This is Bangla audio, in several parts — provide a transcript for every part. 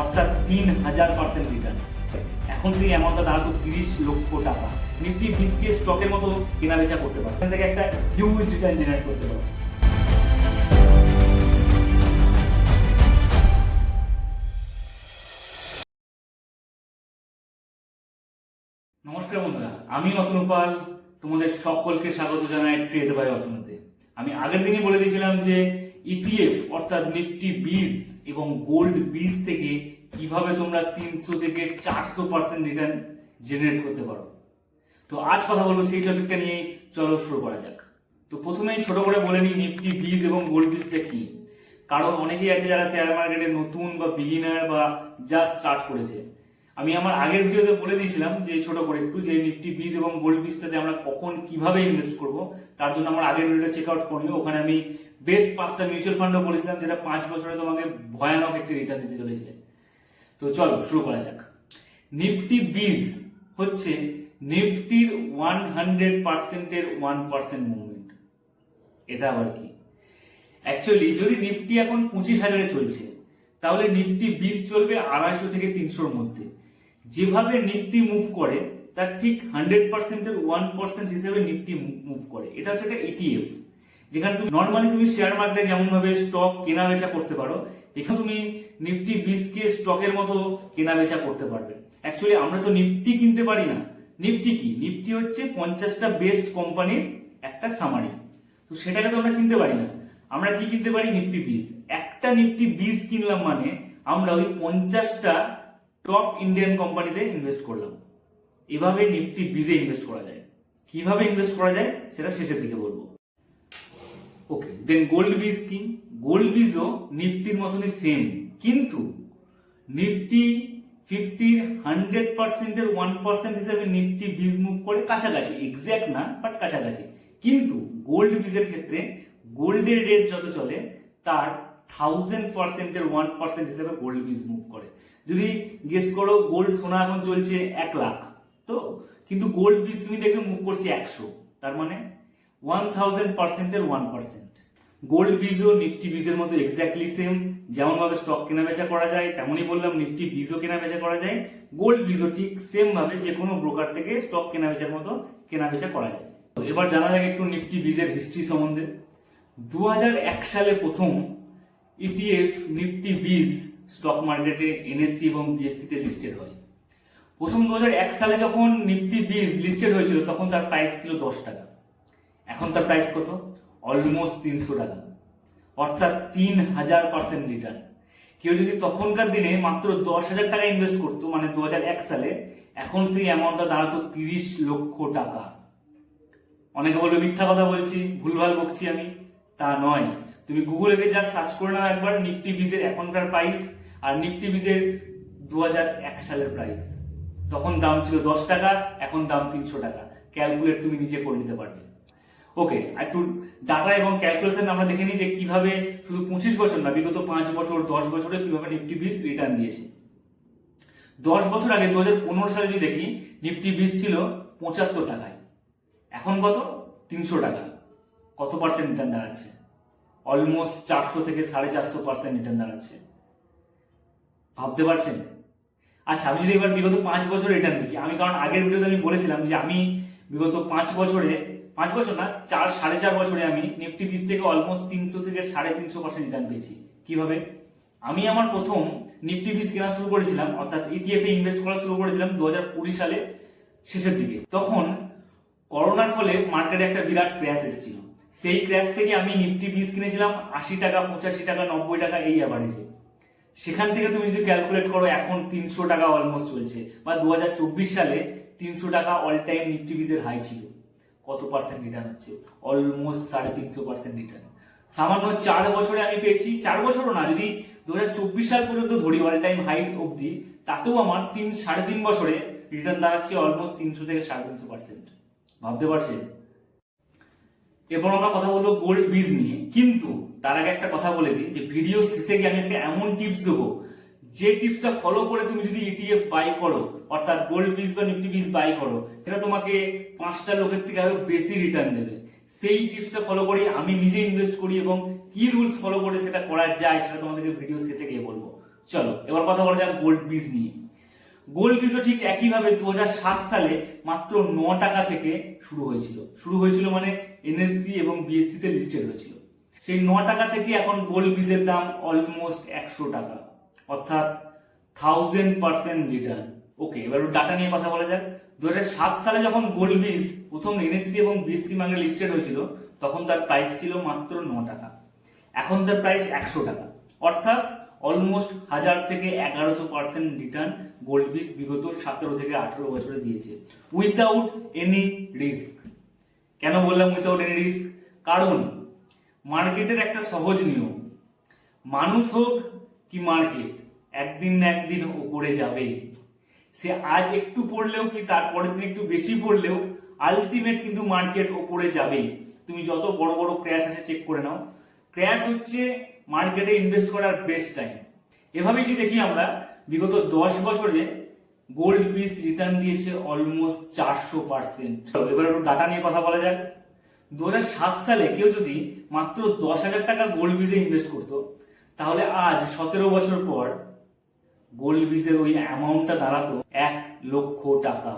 অর্থাৎ তিন হাজার পার্সেন্ট রিটার্ন এখন সেই অ্যামাউন্টটা দাঁড়াতো তিরিশ লক্ষ টাকা। নিফটি বিশকে স্টকের মতো কেনা বেচা করতে পারো। এখান থেকে একটা হিউজ রিটার্ন জেনারেট করতে পারো। নমস্কার বন্ধুরা, আমি অতনু পাল। তোমাদের সকলকে স্বাগত জানাই ট্রেড বাই অতনুতে আমি আগের দিনই বলে দিয়েছিলাম যে ইপিএফ অর্থাৎ নিফটি বিজ এবং গোল্ড বীজ থেকে কীভাবে তোমরা তিনশো থেকে চারশো পার্সেন্ট রিটার্ন জেনারেট করতে পারো। তো আজ কথা বলব সেই টপিকটা নিয়ে চলো শুরু করা যাক। তো প্রথমেই ছোট করে বলে নিই নিফটি বিজ এবং গোল্ড বিজটা কি? কারণ অনেকেই আছে যারা শেয়ার মার্কেটে নতুন বা বিগিনার বা জাস্ট স্টার্ট করেছে। আমি আমার আগের ভিডিওতে বলে দিয়েছিলাম যে ছোট করে একটু যে নিফটি বিজ এবং গোল্ড বিজটাতে আমরা কখন কীভাবে ইনভেস্ট করব, তার জন্য আমার আগের ভিডিওটা চেক আউট করি ওখানে আমি বেস্ট পাঁচটা মিউচুয়াল ফান্ডও বলেছিলাম, যেটা পাঁচ বছরে তোমাকে ভয়ানক একটি রিটার্ন দিতে চলেছে। তো চলো, শুরু করা যাক। নিফটি বিজ হচ্ছে নিফটির ওয়ান হান্ড্রেড পার্সেন্টের ওয়ান পার্সেন্ট মুভমেন্ট এটা আবার কি? অ্যাকচুয়ালি যদি নিফটি এখন পঁচিশ হাজারে চলছে, তাহলে নিফটি বিশ চলবে আড়াইশো থেকে তিনশোর মধ্যে। যেভাবে নিফটি মুভ করে, তার ঠিক হান্ড্রেড পার্সেন্টের ওয়ান পার্সেন্ট হিসেবে নিফটি মুভ করে। এটা হচ্ছে একটা ইটিএফ যেখানে তুমি নর্মালি তুমি শেয়ার মার্কেটে যেমন ভাবে স্টক কেনা বেচা করতে পারো, এখানে তুমি নিফটি বিশকে স্টকের মতো কেনা বেচা করতে পারবে। অ্যাকচুয়ালি আমরা তো নিফটি কিনতে পারি না। নিফটি কি? নিফটি হচ্ছে পঞ্চাশটা বেস্ট কোম্পানির একটা সামারি তো সেটাকে তো আমরা কিনতে পারি না। আমরা কি কিনতে পারি? নিফটি বিজ একটা নিফটি বিজ কিনলাম মানে আমরা ওই পঞ্চাশটা টপ ইন্ডিয়ান কোম্পানিতে ইনভেস্ট করলাম। এভাবে নিফটি বিজে ইনভেস্ট করা যায়। কীভাবে ইনভেস্ট করা যায়, সেটা শেষের দিকে বলব। ওকে দেন গোল্ড বিজ কি গোল্ড বিজও নিফটির মতনই সেম কিন্তু নিফটি ফিফটির হান্ড্রেড পার্সেন্টের ওয়ান পার্সেন্ট হিসেবে নিফটি বীজ মুভ করে কাছাকাছি এক্স্যাক্ট না বাট কাছাকাছি। কিন্তু গোল্ড বীজের ক্ষেত্রে গোল্ডের রেট যত চলে, তার থাউজেন্ড পার্সেন্টের ওয়ান পার্সেন্ট হিসেবে গোল্ড বীজ মুভ করে। যদি গেস করো গোল্ড সোনা এখন চলছে এক লাখ, তো? কিন্তু গোল্ড বীজ তুমি দেখবে মুভ করছে একশো, তার মানে ওয়ান থাউজেন্ড পার্সেন্টের ওয়ান পার্সেন্ট গোল্ড বীজও নিফটি বীজের মতো এক্স্যাক্টলি সেম যেমন ভাবে স্টক কেনা বেচা করা যায়, তেমনই বললাম নিফটি বীজও কেনা বেচা করা যায় গোল্ড বীজও ঠিক সেম ভাবে যে কোনো ব্রোকার থেকে স্টক কেনা বেচার মতো কেনা বেচা করা যায়। এবার জানা যাক একটু নিফটি বীজের হিস্ট্রি সম্বন্ধে। দু হাজার এক সালে প্রথম ইটিএফ নিফটি বীজ স্টক মার্কেটে এনএসসি এবং বিএসসি তে লিস্টেড হয়। প্রথম দুহাজার এক সালে যখন নিফটি বীজ লিস্টেড হয়েছিল, তখন তার প্রাইস ছিল দশ টাকা। এখন তার প্রাইস কত? অলমোস্ট তিনশো টাকা। অর্থাৎ তিন হাজার পার্সেন্ট রিটার্ন কেউ যদি তখনকার দিনে মাত্র দশ হাজার টাকা ইনভেস্ট করতো মানে দু এক সালে, এখন সেই অ্যামাউন্টটা দাঁড়াতো তিরিশ লক্ষ টাকা। অনেকে বলবে, মিথ্যা কথা বলছি, ভুলভাল বকছি আমি। তা নয়। তুমি গুগলে গিয়ে যা সার্চ করে নাও একবার নিফটি বিজের এখনকার প্রাইস আর নিফটি বিজের দু সালের প্রাইস তখন দাম ছিল দশ টাকা, এখন দাম তিনশো টাকা। ক্যালকুলেট তুমি নিজে করে নিতে পারবে। ওকে একটু ডাটা এবং ক্যালকুলেশন আমরা দেখে নিই যে কীভাবে শুধু পঁচিশ বছর না, বিগত পাঁচ বছর, দশ বছরে কীভাবে নিফটি বিজ রিটার্ন দিয়েছে। দশ বছর আগে দু হাজার পনেরো সালে যদি দেখি নিফটি বিজ ছিল পঁচাত্তর টাকায়। এখন কত? তিনশো টাকা। কত পার্সেন্ট রিটার্ন দাঁড়াচ্ছে? অলমোস্ট চারশো থেকে সাড়ে চারশো পার্সেন্ট রিটার্ন দাঁড়াচ্ছে। ভাবতে পারছেন? আচ্ছা আমি যদি এবার বিগত পাঁচ বছর রিটার্ন দেখি, আমি কারণ আগের ভিডিওতে আমি বলেছিলাম যে আমি বিগত পাঁচ বছরে, পাঁচ বছর না, চার, সাড়ে চার বছরে আমি নিফটি বিশ থেকে অলমোস্ট তিনশো থেকে সাড়ে তিনশো পার্সেন্ট রিটার্ন পেয়েছি। কীভাবে? আমি আমার প্রথম নিফটি বিশ কেনা শুরু করেছিলাম, অর্থাৎ ইটিএফ এ ইনভেস্ট করা শুরু করেছিলাম দু হাজার কুড়ি সালে শেষের দিকে। তখন করোনার ফলে মার্কেটে একটা বিরাট ক্র্যাশ এসেছিল। সেই ক্র্যাশ থেকে আমি নিফটি বিশ কিনেছিলাম, আশি টাকা, পঁচাশি টাকা, নব্বই টাকা, এই অ্যাভারেজে সেখান থেকে তুমি যদি ক্যালকুলেট করো, এখন তিনশো টাকা অলমোস্ট চলছে। বা দুহাজার চব্বিশ সালে তিনশো টাকা অল টাইম নিফটি বিজের হাই ছিল। কত পার্সেন্ট রিটার্ন হচ্ছে? অলমোস্ট সাড়ে তিনশো পার্সেন্ট রিটার্ন সামান্য চার বছরে আমি পেয়েছি, চার বছরও না, যদি দু হাজার চব্বিশ সাল পর্যন্ত ধরি অল টাইম হাই অবধি, তাতেও আমার তিন, সাড়ে তিন বছরে রিটার্ন দাঁড়াচ্ছে অলমোস্ট তিনশো থেকে সাড়ে তিনশো পার্সেন্ট ভাবতে পারছেন? এরপর আমরা কথা বলব গোল্ড বীজ নিয়ে। কিন্তু তার আগে একটা কথা বলে দিই যে ভিডিও শেষে গিয়ে আমি একটা এমন টিপস দেবো। যে টিপসটা ফলো করে তুমি যদি ইটিএফ বাই করো, অর্থাৎ গোল্ড বীজ বা নিফটি বীজ বাই করো, সেটা তোমাকে পাঁচটা লোকের থেকে আরও বেশি রিটার্ন দেবে। সেই টিপসটা ফলো করে আমি নিজে ইনভেস্ট করি এবং কি রুলস ফলো করে সেটা করা যায় সেটা তোমাদেরকে ভিডিও শেষে গিয়ে বলব। চলো, এবার কথা বলা যাক গোল্ড বিজ নিয়ে। গোল্ড বিজও ঠিক একইভাবে দু হাজার সাত সালে মাত্র ন টাকা থেকে শুরু হয়েছিল। শুরু হয়েছিল মানে এনএসসি এবং বিএসসি তে লিস্টেড হয়েছিল। সেই ন টাকা থেকে এখন গোল্ড বীজের দাম অলমোস্ট একশো টাকা। অর্থাৎ থাউজেন্ড পার্সেন্ট রিটার্ন ওকে এবার ডাটা নিয়ে কথা বলা যাক। দু সালে যখন গোল্ড বীজ প্রথম এনএসসি এবং বিএসসি মানে লিস্টেড হয়েছিল, তখন তার প্রাইস ছিল মাত্র ন টাকা। এখন তার প্রাইস একশো টাকা। অর্থাৎ অলমোস্ট হাজার থেকে এগারোশো পার্সেন্ট রিটার্ন গোল্ড বীজ বিগত সতেরো থেকে আঠেরো বছরে দিয়েছে। উইথাউট এনি রিস্ক কেন বললাম উইথাউট এনি রিস্ক? কারণ মার্কেটের একটা সহজ নিয়ম, মানুষ হোক কি মার্কেট, একদিন না একদিন ওপরে যাবে। সে আজ একটু পড়লেও কি তারপরের দিন একটু বেশি পড়লেও আলটিমেট কিন্তু মার্কেট ওপরে যাবে। তুমি যত বড় বড় ক্র্যাশ আছে চেক করে নাও। ক্র্যাশ হচ্ছে মার্কেটে ইনভেস্ট করার বেস্ট টাইম এভাবেই যদি দেখি আমরা, বিগত দশ বছরে গোল্ড পিস রিটার্ন দিয়েছে অলমোস্ট চারশো পার্সেন্ট এবার একটু ডাটা নিয়ে কথা বলা যাক। দু হাজার সাত সালে কেউ যদি মাত্র দশ হাজার টাকা গোল্ড বিজে ইনভেস্ট করতো, তাহলে আজ সতেরো বছর পর গোল্ড বিজের ওই অ্যামাউন্টটা দাঁড়াতো এক লক্ষ টাকা।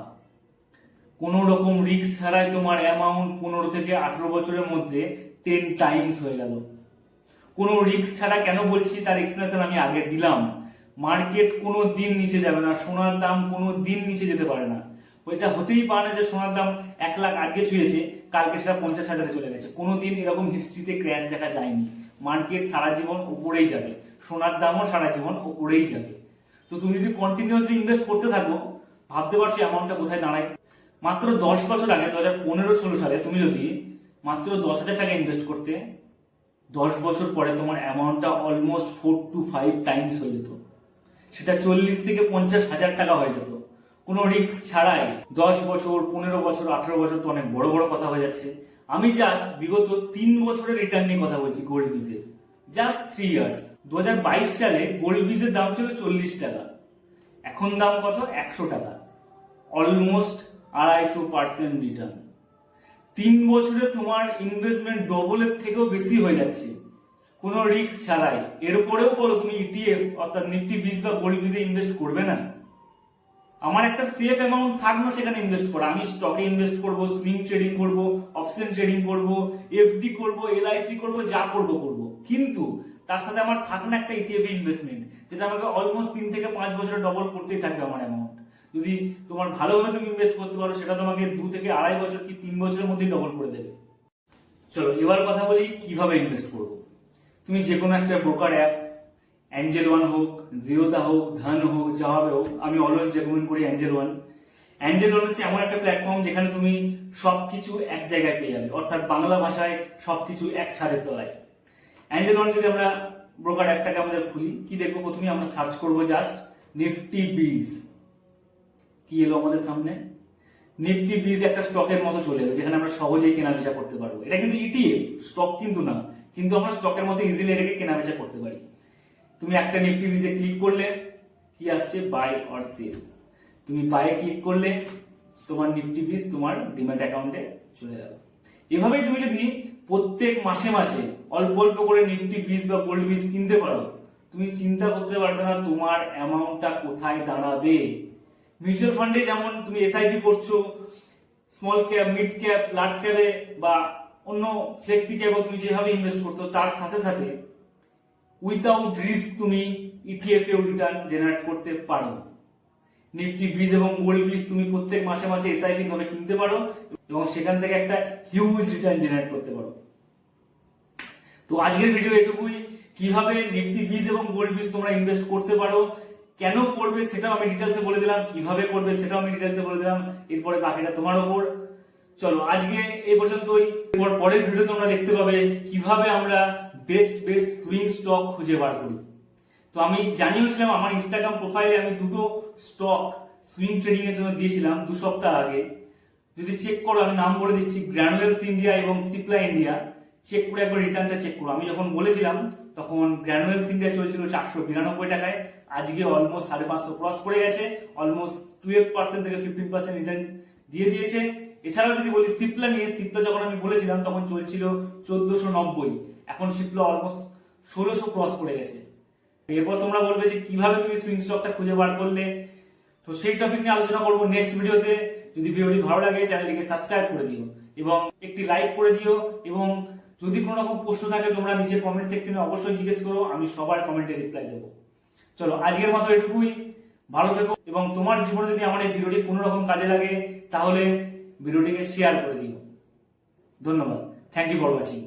কোনো রকম রিস্ক ছাড়াই তোমার অ্যামাউন্ট পনেরো থেকে আঠেরো বছরের মধ্যে টেন টাইমস হয়ে গেল। কোনো রিস্ক ছাড়া কেন বলছি, তার এক্সপ্লেনেশন আমি আগে দিলাম। মার্কেট কোনো দিন নিচে যাবে না, সোনার দাম কোনো দিন নিচে যেতে পারে না। ওইটা হতেই পারে না যে সোনার দাম এক লাখ আজকে ছুঁয়েছে, কালকে সেটা পঞ্চাশ হাজারে চলে গেছে। কোনো দিন এরকম হিস্ট্রিতে ক্র্যাশ দেখা যায়নি। মার্কেট সারা জীবন উপরেই যাবে, সোনার দামও সারা জীবন উপরেই যাবে। তো তুমি যদি কন্টিনিউয়াসলি ইনভেস্ট করতে থাকো, ভাবতে পারছ অ্যামাউন্টটা কোথায় দাঁড়ায়। মাত্র দশ বছর আগে, দু হাজার পনেরো, ষোলো সালে তুমি যদি মাত্র দশ হাজার টাকা ইনভেস্ট করতে, দশ বছর পরে তোমার অ্যামাউন্টটা almost four to five times হয়ে যেত। সেটা চল্লিশ থেকে পঞ্চাশ হাজার টাকা হয়ে যেত। কোনো রিস্ক ছাড়াই দশ বছর, পনেরো বছর, আঠারো বছর তো অনেক বড় বড় কথা হয়ে যাচ্ছে। আমি জাস্ট বিগত তিন বছরের রিটার্ন নিয়ে কথা বলছি গোল্ড বিজের জাস্ট থ্রি ইয়ার্স দু হাজার বাইশ সালে গোল্ড বিজের দাম ছিল চল্লিশ টাকা। এখন দাম কত? একশো টাকা। অলমোস্ট আড়াইশো পার্সেন্ট রিটার্ন তিন বছরে তোমার ইনভেস্টমেন্ট ডবলের থেকেও বেশি হয়ে যাচ্ছে। কোনো রিস্ক ছাড়াই। এর উপরেও বলো তুমি ইটিএফ অর্থাৎ নিফটি বিজ বা গোল্ড বিজে ইনভেস্ট করবে না। আমার একটা সেফ অ্যামাউন্ট থাক না সেখানে ইনভেস্ট করা। আমি স্টকে ইনভেস্ট করব সুইং ট্রেডিং করব অপশন ট্রেডিং করব এফডি করব এলআইসি করব, যা করব করব। কিন্তু তার সাথে আমার থাক না একটা ইটিএফ ইনভেস্টমেন্ট যেটা আমাকে অলমোস্ট তিন থেকে পাঁচ বছরে ডবল করতেই থাকবে আমার অ্যামাউন্ট যদি তোমার ভালোভাবে তুমি ইনভেস্ট করতে পারো, সেটা তোমাকে দু থেকে আড়াই বছর কি তিন বছরের মধ্যেই ডবল করে দেবে। চলো, এবার কথা বলি কীভাবে ইনভেস্ট করব। তুমি যে কোনো একটা ব্রোকার অ্যাপ অ্যাঞ্জেল ওয়ান হোক জিরোদা হোক ধান হোক যাওয়াবে হোক, আমি অলওয়েজ রেকমেন্ড করি অ্যাঞ্জেল ওয়ান অ্যাঞ্জেল ওয়ান হচ্ছে এমন একটা প্ল্যাটফর্ম যেখানে তুমি সবকিছু এক জায়গায় পেয়ে যাবে, অর্থাৎ বাংলা ভাষায় সবকিছু এক ছাদের তলায়। অ্যাঞ্জেল ওয়ান যদি আমরা ব্রোকার অ্যাপটাকে আমাদের খুলি, কি দেখব? প্রথমে আমরা সার্চ করব জাস্ট নিফটি বিজ কি এলো আমাদের সামনে? নিফটি বিজ একটা স্টকের মতো চলে এলো, যেখানে আমরা সহজেই কেনা বেচা করতে পারব। এটা কিন্তু ইটিএফ স্টক কিন্তু না। কিন্তু আমরা স্টকের মধ্যে ইজিলি এটাকে কেনা বেচা করতে পারি। তুমি একটা নিফটি বিজে ক্লিক করলে, কি আসছে? বাই অর সেল তুমি বাই ক্লিক করলে, তোমার নিফটি বিজ তোমার ডিম্যাট অ্যাকাউন্টে চলে যাবে। এভাবেই তুমি যদি প্রত্যেক মাসে মাসে অল্প অল্প করে নিফটি বিজ বা গোল্ড বিজ কিনতে পারো, তুমি চিন্তা করতে পারবে না তোমার অ্যামাউন্টটা কোথায় দাঁড়াবে। মিউচুয়াল ফান্ডে যেমন তুমি এসআইপি করছ small cap mid cap large ক্যাপে বা অন্য ফ্লেক্সি ক্যাপে তুমি যেভাবে ইনভেস্ট করছ, তার সাথে সাথে উইদাউট রিস্ক তুমি ইটিএফ এও রিটার্ন জেনারেট করতে পারো। নিফটি বিজ এবং গোল্ড বিজ তুমি প্রত্যেক মাসে মাসে এসআইপি ভাবে কিনতে পারো এবং সেখান থেকে একটা হিউজ রিটার্ন জেনারেট করতে পারো। তো আজকের ভিডিও এটুকুই। কীভাবে নিফটি বিজ এবং গোল্ড বিজ তোমরা ইনভেস্ট করতে পারো, কেন করবে সেটাও আমি ডিটেলসে বলে দিলাম, কীভাবে করবে সেটাও আমি ডিটেলসে বলে দিলাম, এরপরে বাকিটা তোমার ওপর। চলো, আজকে এই পর্যন্তই। এরপর পরের ভিডিও তোমরা দেখতে পাবে কীভাবে আমরা বেস্ট বেস্ট সুইং স্টক খুঁজে বার করি। তো আমি জানিয়েছিলাম আমার ইনস্টাগ্রাম প্রোফাইলে আমি দুটো স্টক সুইং ট্রেডিং এর জন্য দিয়েছিলাম দু সপ্তাহ আগে। যদি চেক করো, আমি নাম বলে দিচ্ছি গ্র্যানুয়েলস ইন্ডিয়া এবং সিপ্লা ইন্ডিয়া চেক করে একবার রিটার্নটা চেক করো। আমি যখন বলেছিলাম, তখন গ্র্যানুয়েলস ইন্ডিয়া চলছিল চারশো বিরানব্বই টাকায়। আজকে অলমোস্ট সাড়ে পাঁচশো ক্রস করে গেছে অলমোস্ট টুয়েলভ পার্সেন্ট থেকে ফিফটিন পার্সেন্ট রিটার্ন দিয়ে দিয়েছে। এছাড়াও যদি বলি সিপ্লা নিয়ে, সিপ্লা যখন আমি বলেছিলাম, তখন চলছিল চোদ্দশো নব্বই। এখন সিপ্লা অলমোস্ট ষোলোশো ক্রস করে গেছে। এরপর তোমরা বলবে যে কীভাবে তুমি সুইং স্টকটা খুঁজে বার করলে? তো সেই টপিক নিয়ে আলোচনা করব নেক্সট ভিডিওতে যদি ভিডিওটি ভালো লাগে চ্যানেলটিকে সাবস্ক্রাইব করে দিও। এবং একটি লাইক করে দিও। এবং যদি কোনো রকম প্রশ্ন থাকে, তোমরা নিচে কমেন্ট সেকশনে অবশ্যই জিজ্ঞেস করো, আমি সবার কমেন্টে রিপ্লাই দেবো। চলো, আজকের মতো এটুকুই। ভালো থেকো। এবং তোমার জীবনে যদি আমার এই ভিডিওটি কোনো রকম কাজে লাগে, তাহলে ভিডিওটিকে শেয়ার করে দিও। ধন্যবাদ। Thank you for watching